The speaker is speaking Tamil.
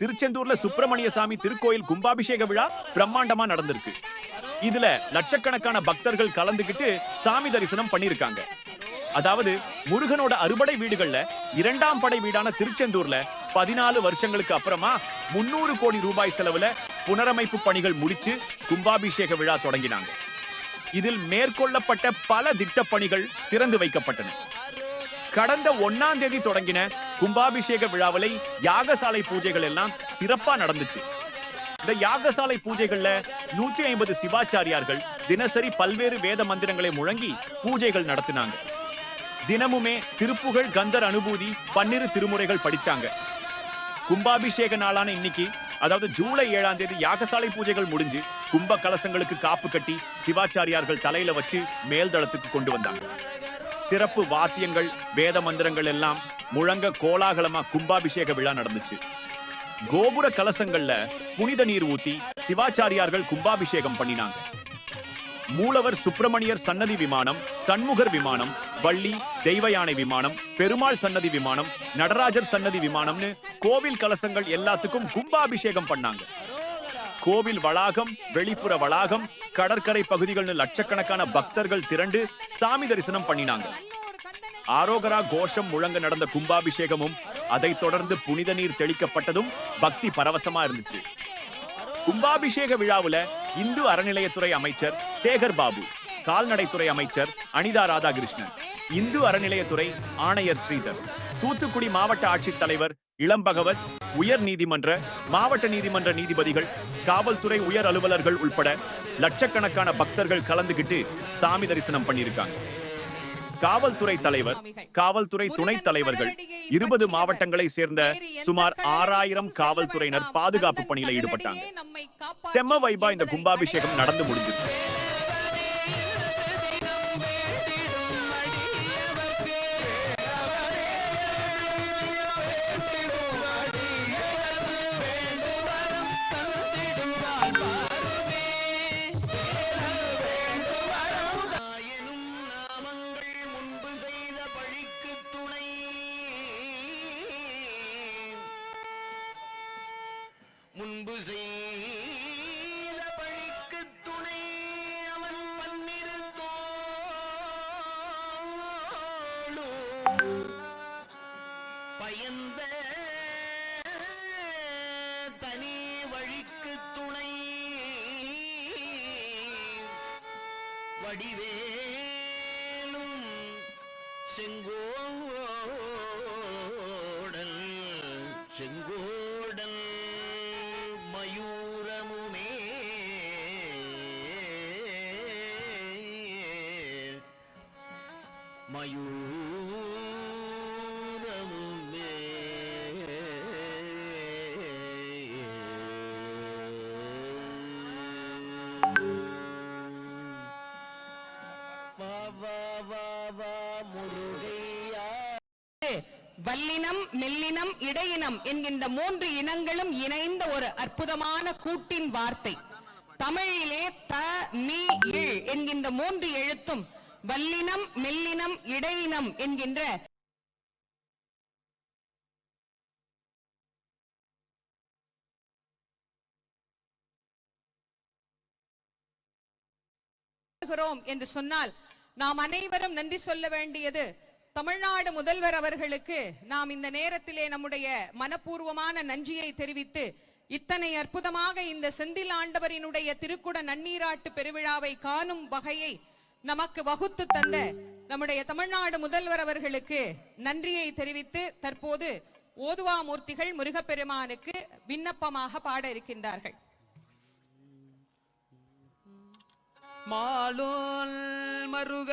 திருச்செந்தூர்ல சுப்பிரமணிய சாமி திருக்கோயில் கும்பாபிஷேக விழா பிரம்மாண்டமா நடந்திருக்கு. இதுல லட்சக்கணக்கான பக்தர்கள் கலந்துகிட்டு சாமி தரிசனம் பண்ணிருக்காங்க. அதாவது முருகனோட அறுபடை வீடுகள்ல இரண்டாம் படை வீடான திருச்செந்தூர்ல பதினாலு வருஷங்களுக்கு அப்புறமா முன்னூறு கோடி ரூபாய் செலவுல புனரமைப்பு பணிகள் முடிச்சு கும்பாபிஷேக விழா தொடங்கினாங்க. இதில் மேற்கொள்ளப்பட்ட பல திட்டப்பணிகள் திறந்து வைக்கப்பட்டன. கடந்த ஒன்னாம் தேதி தொடங்கின கும்பாபிஷேக விழாவிலை யாகசாலை பூஜைகள் எல்லாம் சிறப்பா நடந்துச்சு. இந்த யாகசாலை பூஜைகள்ல நூற்றி ஐம்பது சிவாச்சாரியார்கள் தினசரி பல்வேறு வேத மந்திரங்களை முழங்கி பூஜைகள் நடத்தினாங்க. தினமுமே திருப்புகழ் கந்தர் அனுபூதி பன்னிரு திருமுறைகள் படிச்சாங்க. கும்பாபிஷேக நாளான இன்னைக்கு அதாவது ஜூலை ஏழாம் தேதி யாகசாலை பூஜைகள் முடிஞ்சு கும்ப கலசங்களுக்கு காப்பு கட்டி சிவாச்சாரியார்கள் தலையில வச்சு மேல்தளத்துக்கு கொண்டு வந்தாங்க. சிறப்பு வாத்தியங்கள் வேத மந்திரங்கள் எல்லாம் முழங்க கோலாகலமா கும்பாபிஷேக விழா நடந்துச்சு. கோபுர கலசங்கள்ல புனித நீர் ஊத்தி சிவாச்சாரியார்கள் கும்பாபிஷேகம் பண்ணினாங்க. மூலவர் சுப்பிரமணியர் சன்னதி விமானம் சண்முகர் விமானம் வள்ளி தெய்வ யானை விமானம் பெருமாள் சன்னதி விமானம் நடராஜர் சன்னதி விமானம்னு கோவில் கலசங்கள் எல்லாத்துக்கும் கும்பாபிஷேகம் பண்ணாங்க. கோவில் வளாகம் வெளிப்புற வளாகம் கடற்கரை பகுதிகள்னு லட்சக்கணக்கான பக்தர்கள் திரண்டு சாமி தரிசனம் பண்ணினாங்க. ஆரோகரா கோஷம் முழங்க நடந்த கும்பாபிஷேகமும் அதைத் தொடர்ந்து புனித நீர் தெளிக்கப்பட்டதும் பக்தி பரவசமா இருந்துச்சு. கும்பாபிஷேக விழாவுல இந்து அறநிலையத்துறை அமைச்சர் சேகர் பாபு கால்நடைத்துறை அமைச்சர் அனிதா ராதாகிருஷ்ணன் இந்து அறநிலையத்துறை ஆணையர் ஸ்ரீதர் தூத்துக்குடி மாவட்ட ஆட்சித்தலைவர் இளம்பகவத் உயர் நீதிமன்ற மாவட்ட நீதிமன்ற நீதிபதிகள் காவல்துறை உயர் அலுவலர்கள் உள்பட லட்சக்கணக்கான பக்தர்கள் கலந்துகிட்டு சாமி தரிசனம் பண்ணியிருக்காங்க. காவல்துறை தலைவர் காவல்துறை துணைத் தலைவர்கள் இருபது மாவட்டங்களை சேர்ந்த சுமார் ஆறாயிரம் காவல்துறையினர் பாதுகாப்பு பணியில ஈடுபட்டாங்க. செம்ம வைபா இந்த கும்பாபிஷேகம் நடந்து முடிஞ்சது அன்பு செய்த பழிக்கு துணை அவன் பன்னிருந்தோளும் பயந்த தனி வழிக்கு துணை வடிவேலும் செங்கோடல் செங்கோ மயூரமுமே வல்லினம் மெல்லினம் இடையினம் என்கின்ற மூன்று இனங்களும் இணைந்த ஒரு அற்புதமான கூட்டின் வார்த்தை. தமிழிலே த மீ இழ் என்கின்ற மூன்று எழுத்தும் வல்லினம் மெல்லினம் இடையினம் என்கின்ற என்று சொன்னால் நாம் அனைவரும் நன்றி சொல்ல வேண்டியது தமிழ்நாடு முதல்வர் அவர்களுக்கு நாம் இந்த நேரத்திலே நம்முடைய மனப்பூர்வமான நன்றியை தெரிவித்து இத்தனை அற்புதமாக இந்த செந்தில் ஆண்டவரினுடைய திருக்குட நன்னீராட்டு பெருவிழாவை காணும் வகையை நமக்கு வகுத்து தந்த நம்முடைய தமிழ்நாடு முதல்வர் அவர்களுக்கு நன்றியை தெரிவித்து தற்போது ஓதுவா மூர்த்திகள் முருகப்பெருமானுக்கு விண்ணப்பமாக பாட இருக்கின்றார்கள். மாலோல் மருக